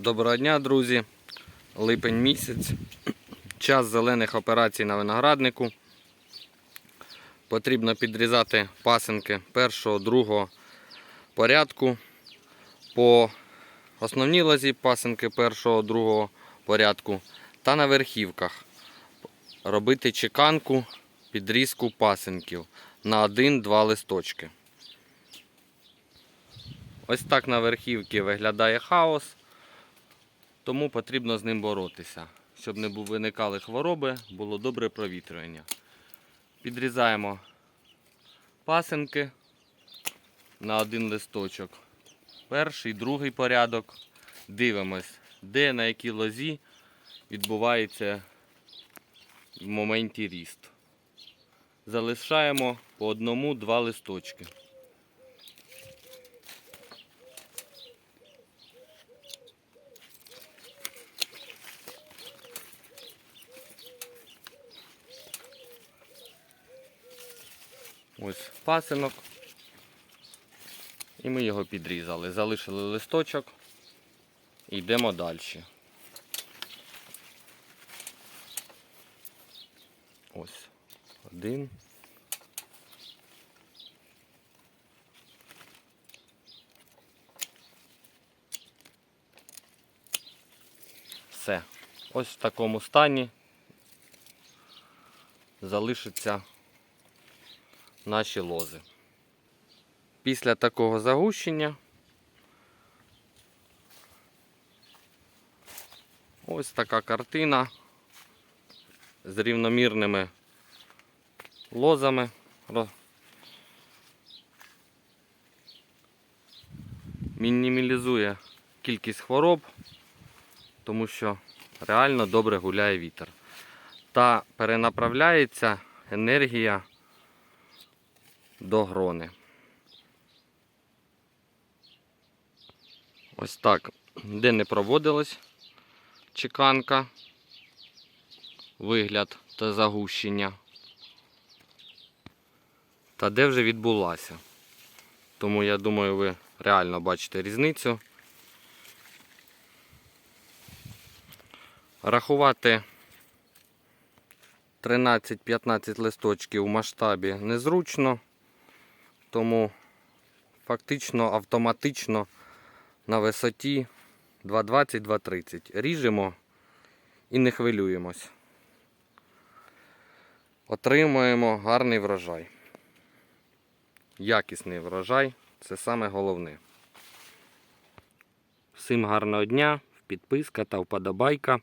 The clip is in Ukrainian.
Доброго дня, друзі. Липень місяць. Час зелених операцій на винограднику. Потрібно підрізати пасинки першого, другого порядку. По основній лозі пасинки першого, другого порядку та на верхівках. Робити чеканку, підрізку пасинків на 1-2 листочки. Ось так на верхівці виглядає хаос, тому потрібно з ним боротися. Щоб не виникали хвороби, було добре провітрювання. Підрізаємо пасинки на один листочок. Перший, другий порядок. Дивимось, де на якій лозі відбувається в моменті ріст. Залишаємо по одному-два листочки. Ось пасинок. І ми його підрізали. Залишили листочок. І йдемо далі. Ось. Один. Все. Ось в такому стані залишаться наші лози. Після такого загущення ось така картина з рівномірними лозами. Мінімалізує кількість хвороб, тому що реально добре гуляє вітер. Та перенаправляється енергія до грони. Ось так, де не проводилась чеканка, вигляд та загущення. Та де вже відбулася. Тому я думаю, ви реально бачите різницю. Рахувати 13-15 листочків в масштабі незручно, тому фактично автоматично на висоті 2,20-2,30 ріжемо і не хвилюємось. Отримуємо гарний врожай. Якісний врожай це саме головне. Всім гарного дня, підписка та вподобайка.